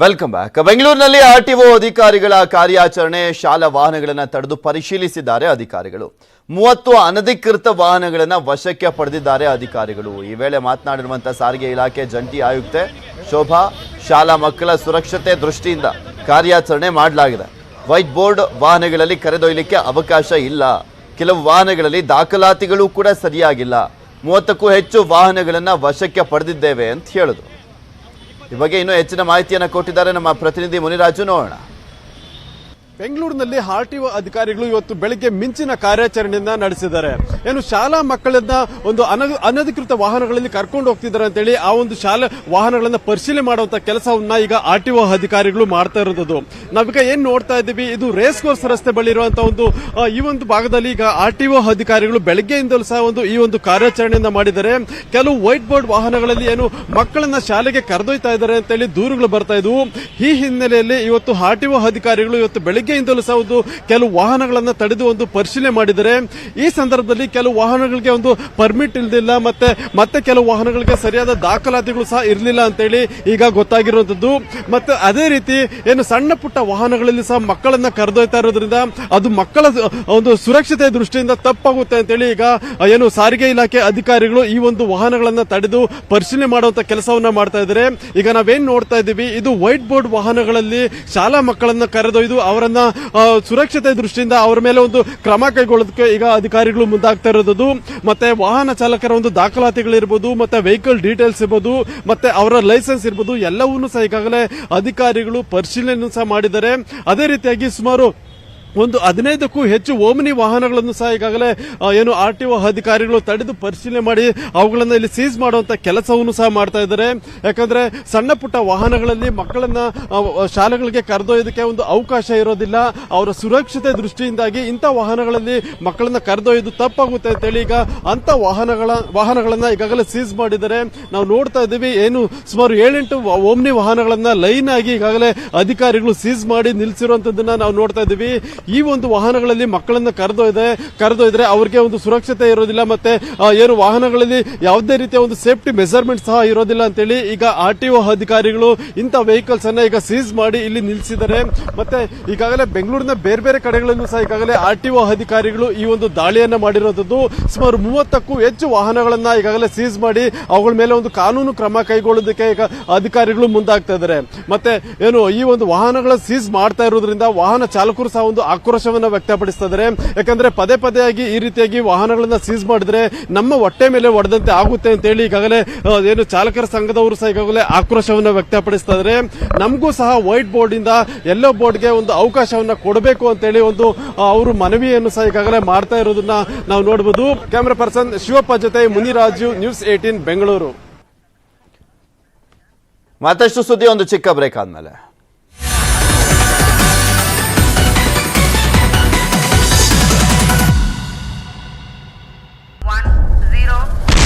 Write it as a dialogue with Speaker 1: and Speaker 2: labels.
Speaker 1: Welcome back ಬೆಂಗಳೂರಿನಲ್ಲಿ RTO ಅಧಿಕಾರಿಗಳ ಕಾರ್ಯಾಚರಣೆ, ಶಾಲಾ ವಾಹನಗಳನ್ನು ತಡೆದು ಪರಿಶೀಲಿಸಿದ್ದಾರೆ ಅಧಿಕಾರಿಗಳು. ಮೂವತ್ತು ಅನಧಿಕೃತ ವಾಹನಗಳನ್ನು ವಶಕ್ಕೆ ಪಡೆದಿದ್ದಾರೆ ಅಧಿಕಾರಿಗಳು. ಈ ವೇಳೆ ಮಾತನಾಡಿರುವಂತಹ ಸಾರಿಗೆ ಇಲಾಖೆ ಜಂಟಿ ಆಯುಕ್ತೆ ಶೋಭಾ, ಶಾಲಾ ಮಕ್ಕಳ ಸುರಕ್ಷತೆ ದೃಷ್ಟಿಯಿಂದ ಕಾರ್ಯಾಚರಣೆ ಮಾಡಲಾಗಿದೆ. ವೈಟ್ ಬೋರ್ಡ್ ವಾಹನಗಳಲ್ಲಿ ಕರೆದೊಯ್ಯಲಿಕ್ಕೆ ಅವಕಾಶ ಇಲ್ಲ. ಕೆಲವು ವಾಹನಗಳಲ್ಲಿ ದಾಖಲಾತಿಗಳು ಕೂಡ ಸರಿಯಾಗಿಲ್ಲ. ಮೂವತ್ತಕ್ಕೂ ಹೆಚ್ಚು ವಾಹನಗಳನ್ನು ವಶಕ್ಕೆ ಪಡೆದಿದ್ದೇವೆ ಅಂತ ಹೇಳಿದ್ರು ಈ ಬಗ್ಗೆ ಇನ್ನೂ ಹೆಚ್ಚಿನ ಮಾಹಿತಿಯನ್ನು ಕೊಟ್ಟಿದ್ದಾರೆ ನಮ್ಮ ಪ್ರತಿನಿಧಿ ಮುನಿರಾಜು. ನೋಡೋಣ.
Speaker 2: ಬೆಂಗಳೂರಿನಲ್ಲಿ ಆರ್ಟಿಒ ಅಧಿಕಾರಿಗಳು ಇವತ್ತು ಬೆಳಿಗ್ಗೆ ಮಿಂಚಿನ ಕಾರ್ಯಾಚರಣೆಯನ್ನ ನಡೆಸಿದ್ದಾರೆ. ಏನು ಶಾಲಾ ಮಕ್ಕಳನ್ನ ಒಂದು ಅನ- ಅನಧಿಕೃತ ವಾಹನಗಳಲ್ಲಿ ಕರ್ಕೊಂಡು ಹೋಗ್ತಿದ್ದಾರೆ ಅಂತೇಳಿ ಆ ಒಂದು ಶಾಲಾ ವಾಹನಗಳನ್ನ ಪರಿಶೀಲನೆ ಮಾಡುವಂತ ಕೆಲಸವನ್ನ ಈಗ ಆರ್ಟಿಒ ಅಧಿಕಾರಿಗಳು ಮಾಡ್ತಾ ಇರೋದು. ನಾವೀಗ ಏನ್ ನೋಡ್ತಾ ಇದ್ದೀವಿ, ಇದು ರೇಸ್ ಕೋರ್ಸ್ ರಸ್ತೆ ಬಳಿ ಇರುವಂತಹ ಒಂದು ಈ ಒಂದು ಭಾಗದಲ್ಲಿ ಈಗ ಆರ್ಟಿಒ ಅಧಿಕಾರಿಗಳು ಬೆಳಗ್ಗೆಯಿಂದಲೂ ಸಹ ಒಂದು ಈ ಒಂದು ಕಾರ್ಯಾಚರಣೆಯನ್ನ ಮಾಡಿದ್ದಾರೆ. ಕೆಲವು ವೈಟ್ ಬೋರ್ಡ್ ವಾಹನಗಳಲ್ಲಿ ಏನು ಮಕ್ಕಳನ್ನ ಶಾಲೆಗೆ ಕರೆದೊಯ್ತಾ ಇದ್ದಾರೆ ಅಂತೇಳಿ ದೂರುಗಳು ಬರ್ತಾ ಇದ್ವು. ಈ ಹಿನ್ನೆಲೆಯಲ್ಲಿ ಇವತ್ತು ಆರ್ಟಿಒ ಅಧಿಕಾರಿಗಳು ಇವತ್ತು ಬೆಳಗ್ಗೆಯಿಂದಲೂ ಸಹ ಒಂದು ಕೆಲವು ವಾಹನಗಳನ್ನು ತಡೆದು ಒಂದು ಪರಿಶೀಲನೆ ಮಾಡಿದರೆ, ಈ ಸಂದರ್ಭದಲ್ಲಿ ಕೆಲವು ವಾಹನಗಳಿಗೆ ಒಂದು ಪರ್ಮಿಟ್ ಇಲ್ದಿಲ್ಲ, ಮತ್ತೆ ಮತ್ತೆ ಕೆಲವು ವಾಹನಗಳಿಗೆ ಸರಿಯಾದ ದಾಖಲಾತಿಗಳು ಸಹ ಇರಲಿಲ್ಲ ಅಂತೇಳಿ ಈಗ ಗೊತ್ತಾಗಿರುವಂಥದ್ದು. ಮತ್ತೆ ಅದೇ ರೀತಿ ಏನು ಸಣ್ಣ ಪುಟ್ಟ ವಾಹನಗಳಲ್ಲಿ ಸಹ ಮಕ್ಕಳನ್ನ ಕರೆದೊಯ್ತಾ ಇರೋದ್ರಿಂದ ಅದು ಮಕ್ಕಳ ಒಂದು ಸುರಕ್ಷತೆ ದೃಷ್ಟಿಯಿಂದ ತಪ್ಪಾಗುತ್ತೆ ಅಂತೇಳಿ ಈಗ ಏನು ಸಾರಿಗೆ ಇಲಾಖೆ ಅಧಿಕಾರಿಗಳು ಈ ಒಂದು ವಾಹನಗಳನ್ನು ತಡೆದು ಪರಿಶೀಲನೆ ಮಾಡುವಂತ ಕೆಲಸವನ್ನ ಮಾಡ್ತಾ ಇದ್ದಾರೆ. ಈಗ ನಾವೇನ್ ನೋಡ್ತಾ ಇದ್ದೀವಿ, ಇದು ವೈಟ್ ಬೋರ್ಡ್ ವಾಹನಗಳಲ್ಲಿ ಶಾಲಾ ಮಕ್ಕಳನ್ನ ಕರೆದೊಯ್ದು ಅವರನ್ನ ಆ, ಸುರಕ್ಷತೆ ದೃಷ್ಟಿಯಿಂದ ಅವರ ಮೇಲೆ ಒಂದು ಕ್ರಮ ಕೈಗೊಳ್ಳೋದಕ್ಕೆ ಈಗ ಅಧಿಕಾರಿಗಳು ಮುಂದಾಗ್ತಾ ಇರೋದು. ಮತ್ತೆ ವಾಹನ ಚಾಲಕರ ಒಂದು ದಾಖಲಾತಿಗಳಿರ್ಬೋದು ಮತ್ತೆ ವೆಹಿಕಲ್ ಡೀಟೇಲ್ಸ್ ಇರ್ಬೋದು ಮತ್ತೆ ಅವರ ಲೈಸೆನ್ಸ್ ಇರ್ಬೋದು ಎಲ್ಲವನ್ನೂ ಸಹ ಈಗಾಗಲೇ ಅಧಿಕಾರಿಗಳು ಪರಿಶೀಲನೆ ಸಹ ಮಾಡಿದ್ದಾರೆ. ಅದೇ ರೀತಿಯಾಗಿ ಸುಮಾರು ಒಂದು ಹದಿನೈದಕ್ಕೂ ಹೆಚ್ಚು ಓಮಿನಿ ವಾಹನಗಳನ್ನು ಸಹ ಈಗಾಗಲೇ ಏನು ಆರ್ ಟಿ ಒ ಅಧಿಕಾರಿಗಳು ತಡೆದು ಪರಿಶೀಲನೆ ಮಾಡಿ ಅವುಗಳನ್ನು ಇಲ್ಲಿ ಸೀಸ್ ಮಾಡುವಂತ ಕೆಲಸವನ್ನು ಸಹ ಮಾಡ್ತಾ ಇದ್ದಾರೆ. ಯಾಕಂದ್ರೆ ಸಣ್ಣ ಪುಟ್ಟ ವಾಹನಗಳಲ್ಲಿ ಮಕ್ಕಳನ್ನ ಶಾಲೆಗಳಿಗೆ ಕರೆದೊಯ್ಯೋದಕ್ಕೆ ಒಂದು ಅವಕಾಶ ಇರೋದಿಲ್ಲ. ಅವರ ಸುರಕ್ಷತೆ ದೃಷ್ಟಿಯಿಂದಾಗಿ ಇಂಥ ವಾಹನಗಳಲ್ಲಿ ಮಕ್ಕಳನ್ನ ಕರೆದೊಯ್ಯೋದು ತಪ್ಪಾಗುತ್ತೆ ಅಂತೇಳಿ ಈಗ ಅಂತ ವಾಹನಗಳ, ವಾಹನಗಳನ್ನ ಈಗಾಗಲೇ ಸೀಸ್ ಮಾಡಿದ್ದಾರೆ. ನಾವು ನೋಡ್ತಾ ಇದ್ದೀವಿ, ಏನು ಸುಮಾರು ಏಳೆಂಟು ಓಮ್ನಿ ವಾಹನಗಳನ್ನ ಲೈನ್ ಆಗಿ ಈಗಾಗಲೇ ಅಧಿಕಾರಿಗಳು ಸೀಸ್ ಮಾಡಿ ನಿಲ್ಲಿಸಿರುವಂಥದ್ದನ್ನು ನಾವು ನೋಡ್ತಾ ಇದ್ದೀವಿ. ಈ ಒಂದು ವಾಹನಗಳಲ್ಲಿ ಮಕ್ಕಳನ್ನ ಕರೆದೊಯ್ದೆ, ಕರೆದೊಯ್ದ್ರೆ ಅವ್ರಿಗೆ ಒಂದು ಸುರಕ್ಷತೆ ಇರೋದಿಲ್ಲ ಮತ್ತೆ ಏನು ವಾಹನಗಳಲ್ಲಿ ಯಾವುದೇ ರೀತಿಯ ಒಂದು ಸೇಫ್ಟಿ ಮೆಜರ್ಮೆಂಟ್ ಸಹ ಇರೋದಿಲ್ಲ ಅಂತೇಳಿ ಈಗ ಆರ್ ಟಿ ಒ ಅಧಿಕಾರಿಗಳು ಇಂಥ ವೆಹಿಕಲ್ಸ್ ಅನ್ನ ಈಗ ಸೀಸ್ ಮಾಡಿ ಇಲ್ಲಿ ನಿಲ್ಲಿಸಿದ್ದಾರೆ ಮತ್ತೆ ಈಗಾಗಲೇ ಬೆಂಗಳೂರಿನ ಬೇರೆ ಬೇರೆ ಕಡೆಗಳಲ್ಲೂ ಸಹ ಈಗಾಗಲೇ ಆರ್ ಟಿ ಒ ಅಧಿಕಾರಿಗಳು ಈ ಒಂದು ದಾಳಿಯನ್ನ ಮಾಡಿರೋದು ಸುಮಾರು ಮೂವತ್ತಕ್ಕೂ ಹೆಚ್ಚು ವಾಹನಗಳನ್ನ ಈಗಾಗಲೇ ಸೀಸ್ ಮಾಡಿ ಅವುಗಳ ಮೇಲೆ ಒಂದು ಕಾನೂನು ಕ್ರಮ ಕೈಗೊಳ್ಳೋದಕ್ಕೆ ಈಗ ಅಧಿಕಾರಿಗಳು ಮುಂದಾಗ್ತಾ ಇದ್ದಾರೆ. ಮತ್ತೆ ಏನು ಈ ಒಂದು ವಾಹನಗಳ ಸೀಸ್ ಮಾಡ್ತಾ ಇರೋದ್ರಿಂದ ವಾಹನ ಚಾಲಕರು ಸಹ ಒಂದು ಆಕ್ರೋಶವನ್ನ ವ್ಯಕ್ತಪಡಿಸ್ತಾ ಇದ್ದಾರೆ ಯಾಕಂದ್ರೆ ಪದೇ ಪದೇಯಾಗಿ ಈ ರೀತಿಯಾಗಿ ವಾಹನಗಳನ್ನ ಸೀಸ್ ಮಾಡಿದ್ರೆ ನಮ್ಮ ಹೊಟ್ಟೆ ಮೇಲೆ ಹೊಡೆದಂತೆ ಆಗುತ್ತೆ ಅಂತ ಹೇಳಿ ಈಗಾಗಲೇ ಏನು ಚಾಲಕರ ಸಂಘದವರು ಸಹ ಈಗಾಗಲೇ ಆಕ್ರೋಶವನ್ನ ವ್ಯಕ್ತಪಡಿಸ್ತಾ ಇದ್ದಾರೆ ನಮಗೂ ಸಹ ವೈಟ್ ಬೋರ್ಡ್ ಇಂದ ಎಲ್ಲೋ ಬೋರ್ಡ್ಗೆ ಒಂದು ಅವಕಾಶವನ್ನ ಕೊಡಬೇಕು ಅಂತೇಳಿ ಒಂದು ಅವರು ಮನವಿಯನ್ನು ಸಹ ಈಗಾಗಲೇ ಮಾಡ್ತಾ ಇರೋದನ್ನ ನಾವು ನೋಡಬಹುದು ಕ್ಯಾಮರಾ ಪರ್ಸನ್ ಶಿವಪ್ಪ ಜೊತೆ ಮುನಿರಾಜು ನ್ಯೂಸ್ ಏಟೀನ್ ಬೆಂಗಳೂರು
Speaker 1: ಮತ್ತಷ್ಟು ಸುದ್ದಿ, ಒಂದು ಚಿಕ್ಕ ಬ್ರೇಕ್ ಆದ್ಮೇಲೆ.